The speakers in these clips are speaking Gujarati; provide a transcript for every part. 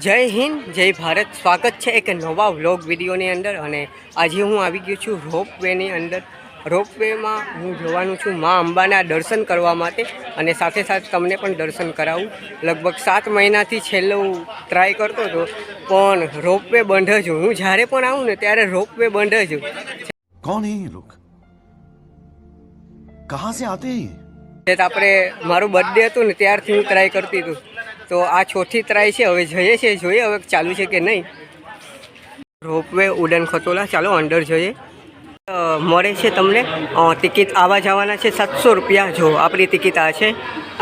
જય હિન્દ જય ભારત. સ્વાગત છે એક નવા વ્લોગ વિડીયોની અંદર અને આજે હું આવી ગયો છું રોપવેની અંદર. રોપવેમાં હું જોવાનું છું મા અંબાના દર્શન કરવા માટે અને સાથે સાથે તમને પણ દર્શન કરાવું. લગભગ સાત મહિનાથી છેલ્લો ટ્રાય કરતો હતો પણ રોપવે બંધ જ હું જ્યારે પણ આવું ને ત્યારે રોપવે બંધ જ કોણ કહા સે આતે આપણે મારો બર્થડે હતો ને ત્યારથી હું ટ્રાય કરતી હતી. તો આ ચોથી ટ્રાય છે, હવે જઈએ છીએ જોઈએ હવે ચાલુ છે કે નહીં. રોપવે ઉડન ખતોલા, ચાલો અંડર જોઈએ. મળે છે તમને? ટિકિટ આવવા જવાના છે, સાતસો રૂપિયા જો આપણી ટિકિટ આ છે.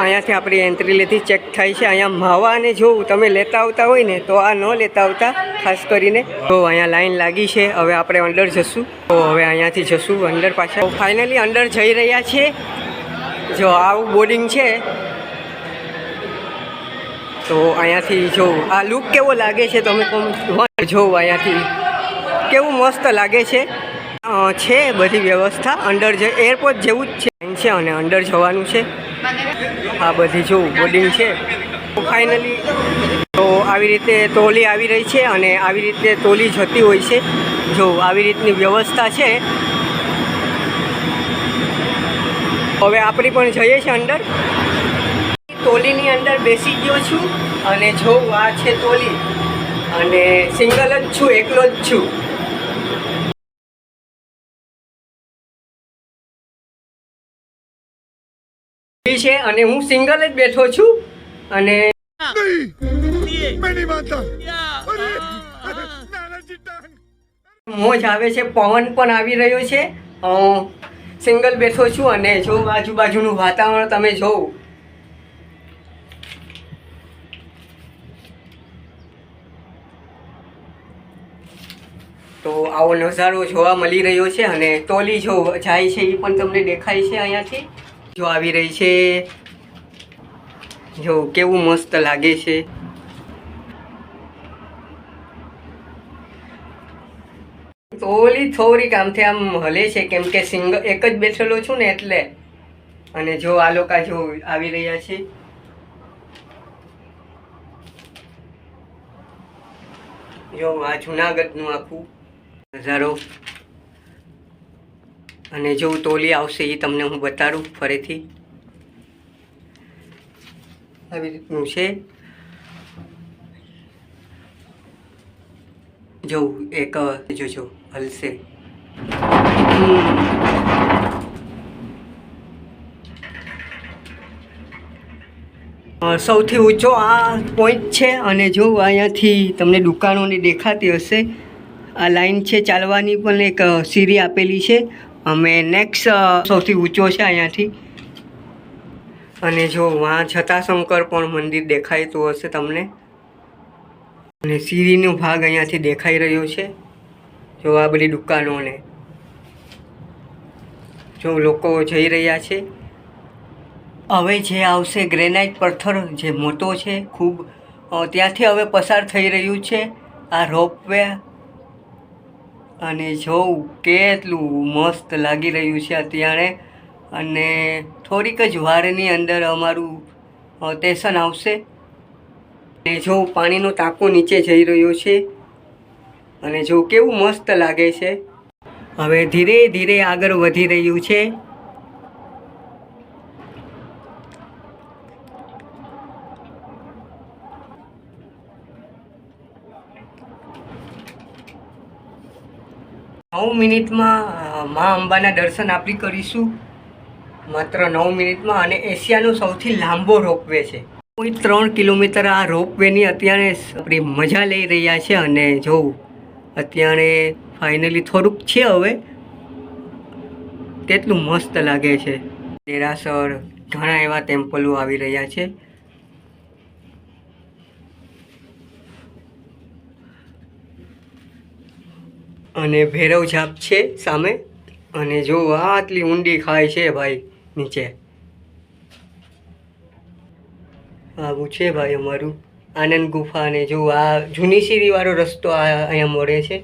અહીંયાથી આપણી એન્ટ્રી લીધી ચેક થાય છે. અહીંયા માવાને જો તમે લેતા આવતા હોય ને, તો આ ન લેતા આવતા, ખાસ કરીને. તો અહીંયા લાઈન લાગી છે, હવે આપણે અંડર જશું. તો હવે અહીંયાથી જશું અંદર પાછા. ફાઇનલી અંડર જઈ રહ્યા છીએ જો આવું બોર્ડિંગ છે તો અહીંયાથી જો, આ લુક કેવો લાગે છે તમે કોમ જો અહીંયાથી. કેવું મસ્ત લાગે છે? છે બધી વ્યવસ્થા. અંડર જે એરપોર્ટ જેવું જ છે. છે અને અંડર જવાનું છે. આ બધી જો બોર્ડિંગ છે. ફાઇનલી તો આવી રીતે તોલી આવી રહી છે અને આવી રીતે તોલી જતી હોય છે. જો, આવી રીતની વ્યવસ્થા છે. હવે આપણી પણ જઈએ છીએ અંદર ટોલીની અંદર બેસી ગયો છું અને જો આ છે ટોલી અને સિંગલ જ છું, એકલો જ છું. છે અને હું સિંગલ જ બેઠો છું અને મોજ આવે છે, પવન પણ આવી રહ્યો છે. સિંગલ બેઠો છું અને જો આજુબાજુનું વાતાવરણ તમે જોવો તો આવો નજારો જોવા મળી રહ્યો છે અને ટોલી જો જાય છે એ પણ તમને દેખાય છે અહીંયાથી. જો આવી રહી છે. જો કેવું મસ્ત લાગે છે. ટોલી થોડીક આમથી આમ હલે છે કેમ કે સિંગલ એક જ બેઠેલો છું ને એટલે. અને જો આ લોકો જો આવી રહ્યા છે. જો આ જુનાગઢનું આખું. નજારો અને જો તોલી આવશે એ તમને હું બતાડું ફરીથી. આવી રીતનું છે. જવું એક જોજો હલશે. સૌથી ઊંચો આ પોઈન્ટ છે અને જો અહીંયાથી તમને દુકાનોની દેખાતી હશે આ લાઈન છે ચાલવાની પણ એક સીરી આપેલી છે. અમે નેક્સ્ટ સૌથી ઊંચો છે અહીંયાથી. અને જો વાં છતાશંકર પણ મંદિર દેખાયતું હશે તમને. અને સીરીનો ભાગ અહીંયાથી દેખાઈ રહ્યો છે. જો આ બધી દુકાનોને. જો લોકો જઈ રહ્યા છે. હવે જે આવશે ગ્રેનાઇટ પથ્થર, જે મોટો છે ખૂબ ત્યાંથી હવે પસાર થઈ રહ્યું છે. આ રોપવે અને જોઉં કેટલું મસ્ત લાગી રહ્યું છે અત્યારે અને થોડીક જ વારની અંદર અમારું સ્ટેશન આવશે. અને જો પાણીનો ટાંકો નીચે જઈ રહ્યો છે. અને જો કેવું મસ્ત લાગે છે. હવે ધીરે ધીરે આગળ વધી રહ્યું છે. નવ મિનિટમાં મા અંબાના દર્શન આપણે કરીશું. માત્ર નવ મિનિટમાં અને એશિયાનો સૌથી લાંબો રોપવે છે. કોઈ ત્રણ કિલોમીટર આ રોપવેની અત્યારે આપણી મજા લઈ રહ્યા છે અને જોઉં અત્યારે ફાઇનલી થોડુંક છે હવે કેટલું મસ્ત લાગે છે. દેરાસર, ઘણા એવા ટેમ્પલો આવી રહ્યા છે. અને ભૈરવ છાપ છે સામે. અને જો આટલી ઊંડી ખાય છે ભાઈ નીચે. આવું છે ભાઈ અમારું આનંદ ગુફા અને જો આ જૂની સીડીવાળો રસ્તો અહીંયા મળે છે.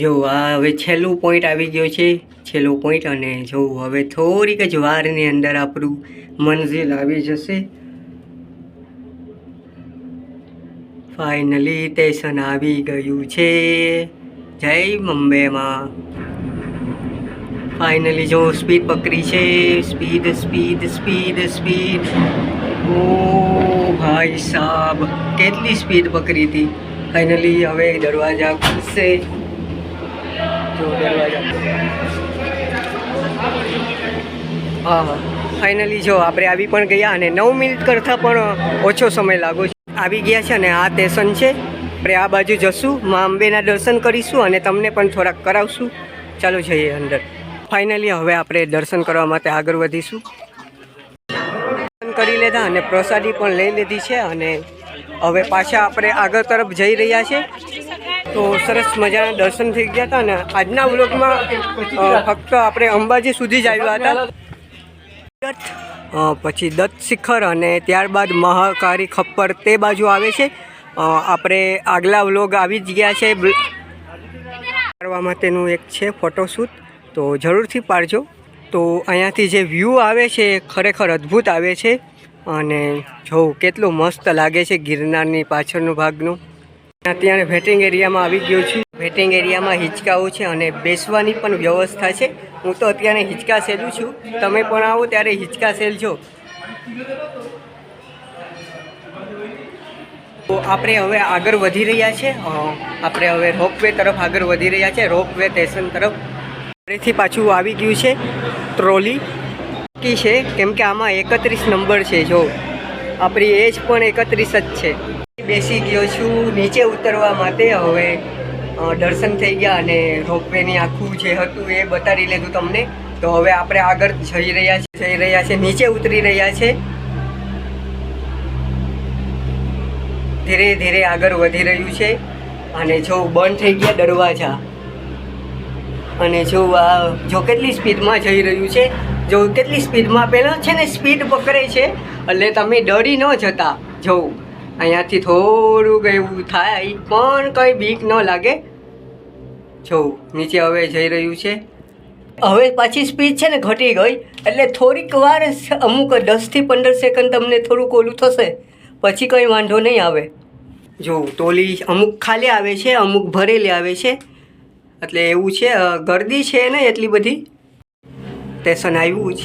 જો આ હવે છેલ્લું પોઈન્ટ આવી ગયો છે, છેલ્લો પોઈન્ટ અને જો હવે થોડીક જ વારની અંદર આપણું મંઝિલ આવી જશે. ફાઇનલી સ્ટેશન આવી ગયું છે. જય મુંબઈમાં ફાઇનલી જો સ્પીડ પકડી છે. સ્પીડ સ્પીડ સ્પીડ સ્પીડ ઓ ભાઈ સાબ, કેટલી સ્પીડ પકડી હતી. ફાઇનલી હવે દરવાજા ખુલશે. જો દરવાજા હા ફાઇનલી જો આપણે આવી પણ ગયા અને નવ મિનિટ કરતાં પણ ઓછો સમય લાગો છે આવી ગયા છે અને આ સ્ટેશન છે. આપણે આ બાજુ જશું, મા અંબેના દર્શન કરીશું અને તમને પણ થોડાક કરાવશું. ચાલો જઈએ અંદર. ફાઇનલી હવે આપણે દર્શન કરવા માટે આગળ વધીશું. દર્શન કરી લીધા અને પ્રસાદી પણ લઈ લીધી છે અને હવે પાછા આપણે આગળ તરફ જઈ રહ્યા છે. તો સરસ મજાના દર્શન થઈ ગયા હતા અને આજના વ્લોગમાં ફક્ત આપણે અંબાજી સુધી જ આવ્યા હતા. પછી દત્ત શિખર અને ત્યારબાદ મહાકારી ખપ્પર તે બાજુ આવે છે. આપણે આગલા વ્લોગ આવી જ ગયા છે. કરવા માટેનું એક છે ફોટોશૂટ. તો જરૂરથી પાડજો. તો અહીંયાથી જે વ્યૂ આવે છે ખરેખર અદ્ભુત આવે છે. અને જોઉં કેટલું મસ્ત લાગે છે ગિરનારની પાછળનો ભાગનું. અત્યારે વેટિંગ એરિયામાં આવી ગયો છું. વેટિંગ એરિયામાં હિંચકાઓ છે અને બેસવાની પણ વ્યવસ્થા છે. હું તો અત્યારે હિંચકા સેલું છું. તમે પણ આવો ત્યારે હિંચકા સેલજો. તો આપણે હવે આગળ વધી રહ્યા છે. આપણે હવે રોપવે તરફ આગળ વધી રહ્યા છે. રોપવે સ્ટેશન તરફ. ફરીથી પાછું આવી ગયું છે. ટ્રોલી. કી છે, કેમ કે આમાં એકત્રીસ નંબર છે. જો, આપણી એજ પણ એકત્રીસ જ છે. બેસી ગયો છું. નીચે ઉતરવા માટે હવે દર્શન થઈ ગયા અને રોપવેની આખું જે હતું એ બતાવી લીધું તમને. તો હવે આપણે આગળ જઈ રહ્યા છે જઈ રહ્યા છે નીચે ઉતરી રહ્યા છે. ધીરે ધીરે આગળ વધી રહ્યું છે અને જો બંધ થઈ ગયા દરવાજા. અને જો આ, જો કેટલી સ્પીડમાં જઈ રહ્યું છે? જો કેટલી સ્પીડમાં? પહેલાં છે ને સ્પીડ પકડે છે, એટલે તમે ડરી ન જતા. જો, અહીંયાથી થોડુંક એવું થાય, પણ કંઈ બીક ન લાગે. જો નીચે હવે જઈ રહ્યું છે. હવે પાછી સ્પીડ છે ને ઘટી ગઈ. એટલે થોડીક વાર અમુક દસથી પંદર સેકન્ડ તમને થોડુંક ઓલું થશે. પછી કંઈ વાંધો નહીં આવે. જો ટોલી અમુક ખાલી આવે છે અમુક ભરેલી આવે છે. એટલે એવું છે ગરદી છે ને એટલી બધી? સ્ટેશન આવ્યું જ.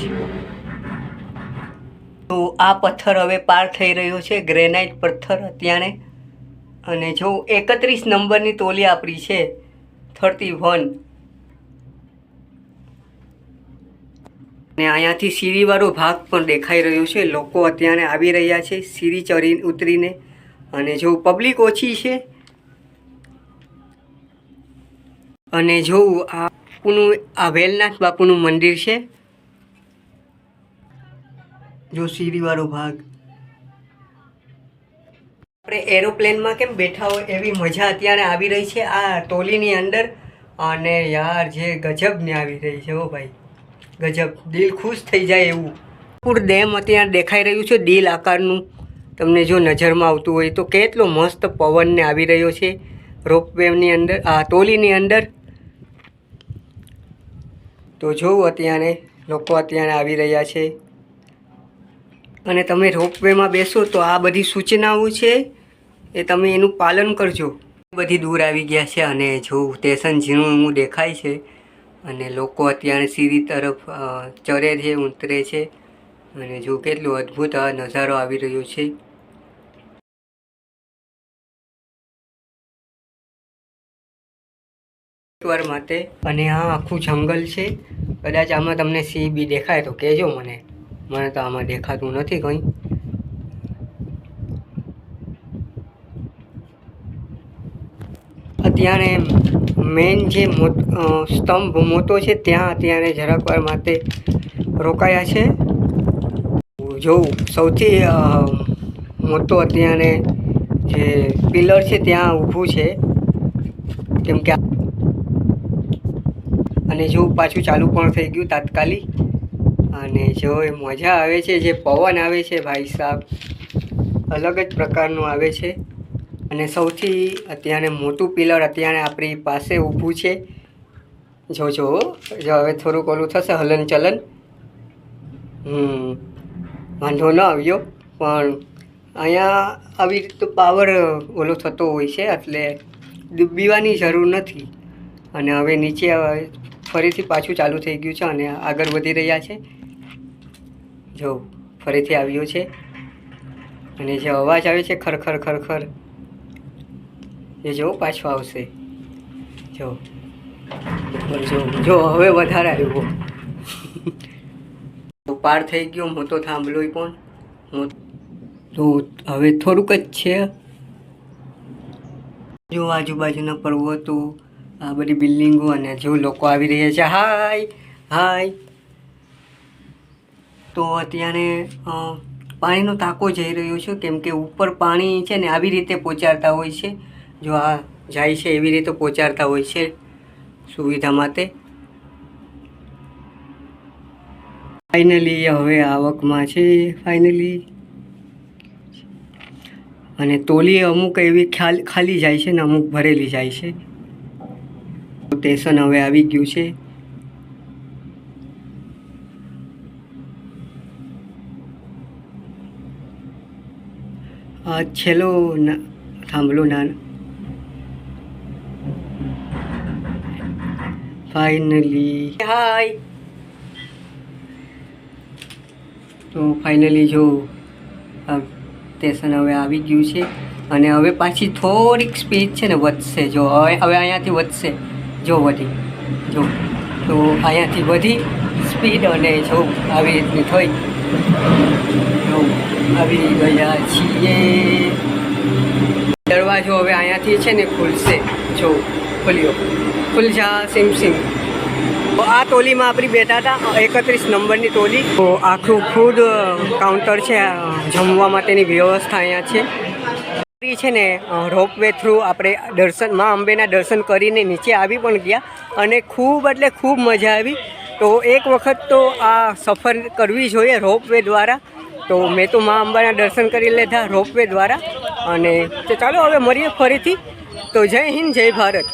તો આ પથ્થર હવે પાર થઈ રહ્યો છે ગ્રેનાઇટ પથ્થર અત્યારે. અને જો એકત્રીસ નંબરની ટોલી આપણી છે. Thirty one. ને અહીંયાથી સીરીવાળો ભાગ પણ દેખાઈ રહ્યો છે. લોકો અત્યારે આવી રહ્યા છે સીરી ચડી ઉતરીને. અને જો પબ્લિક ઓછી છે, અને જો આ આ વેલનાથ બાપુનું મંદિર છે, જો સીરીવાળો ભાગ આપણે એરોપ્લેનમાં કેમ બેઠા હોય એવી મજા અત્યારે આવી રહી છે આ ટોલીની અંદર. અને યાર, જે ગજબને આવી રહી છે ઓ ભાઈ. ગજબ. દિલ ખુશ થઈ જાય એવું. પૂર ડેમ અત્યારે દેખાઈ રહ્યું છે દિલ આકારનું. તમને જો નજરમાં આવતું હોય તો કેટલો મસ્ત પવનને આવી રહ્યો છે રોપવેની અંદર, આ ટોલીની અંદર. તો જોવું અત્યારે લોકો અત્યારે આવી રહ્યા છે. અને તમે રોપવેમાં બેસો તો આ બધી સૂચનાઓ છે એ તમે એનું પાલન કરજો. બધી દૂર આવી ગયા છે અને જો સ્ટેશન ઝીણું દેખાય છે અને લોકો અત્યારે સીરી તરફ ચરે છે, ઉતરે છે અને જો કેટલું અદ્ભુત આ નજારો આવી રહ્યો છે. વાર માટે અને આ આખું જંગલ છે. કદાચ આમાં તમને સિંહ બી દેખાય તો કહેજો મને. મને તો આમાં દેખાતું નથી કંઈ. અત્યારે મેઇન જે સ્તંભ મોટો છે, ત્યાં અત્યારે જરાક વાર માટે રોકાયા છે. જોઉં સૌથી મોટો અત્યારે જે પિલર છે, ત્યાં ઊભું છે. કેમ કે અને જો પાછું ચાલુ પણ થઈ ગયું તાત્કાલિક. અને જો એ મજા આવે છે, જે પવન આવે છે, ભાઈ સાહેબ અલગ જ પ્રકારનું આવે છે. અને સૌથી અત્યારે મોટું પિલર અત્યારે આપણી પાસે ઊભું છે. જો જો હવે થોડુંક ઓલું થશે હલનચલન હમ, વાંધો ન આવ્યો, પણ અહીંયા આવી રીતે પાવર ઓલો થતો હોય છે, એટલે ડૂબીવાની જરૂર નથી. અને હવે નીચે ફરીથી પાછું ચાલુ થઈ ગયું છે અને આગળ વધી રહ્યા છે. જો, ફરીથી આવ્યો છે. અને જે અવાજ આવે છે, ખરખર ખરખર. એ જો પાછો આવશે. જો. જો જો, હવે વધારે આવ્યો તો પાર થઈ ગયો, હું તો થાંભલોય પણ. હું તો હવે થોડુંક જ છે. જો આજુબાજુના પર્વતો, આ બધી બિલ્ડિંગો અને જો લોકો આવી રહ્યા છે. હાય હાય. તો અત્યારે પાણીનો તાકો જઈ રહ્યો છે. કેમ કે ઉપર પાણી છે ને આવી રીતે પહોંચાડતા હોય છે. જો આ જાય છે એવી રીતે પહોંચાડતા હોય છે સુવિધા માટે. ફાઇનલી હવે આવકમાં છે ફાઇનલી અને તોલી અમુક એવી ખાલી જાય છે ને અમુક ભરેલી જાય છે. સ્ટેશન હવે આવી ગયું છે. છેલ્લો થાંભલો ના ફાઇનલી હાય તો ફાઇનલી જો સ્ટેશન હવે આવી ગયું છે. અને હવે પાછી થોડીક સ્પીડ છે ને વધશે. જો, હવે હવે અહીંયાથી વધશે. જો વધી, જો. તો અહીંયાથી વધી સ્પીડ અને જો આવી રીતની થઈ. જો, આવી ગયા છીએ. દરવાજો હવે અહીંયાથી છે ને ખુલશે. જો, ખુલ્યો. ખુલ જા સિમ સિમ આ ટોલીમાં આપણી બેઠા હતા એકત્રીસ નંબરની ટોલી. તો આખું ફૂડ કાઉન્ટર છે જમવા માટેની વ્યવસ્થા અહીંયા છે. છે ને રોપવે થ્રુ આપણે દર્શન, માં અંબેના દર્શન કરીને નીચે આવી પણ ગયા અને ખૂબ એટલે ખૂબ મજા આવી. તો એક વખત તો આ સફર કરવી જોઈએ રોપવે દ્વારા. તો મેં તો મા અંબાના દર્શન કરી લીધા રોપવે દ્વારા. અને ચાલો હવે મળીએ ફરીથી. તો જય હિન્દ, જય ભારત.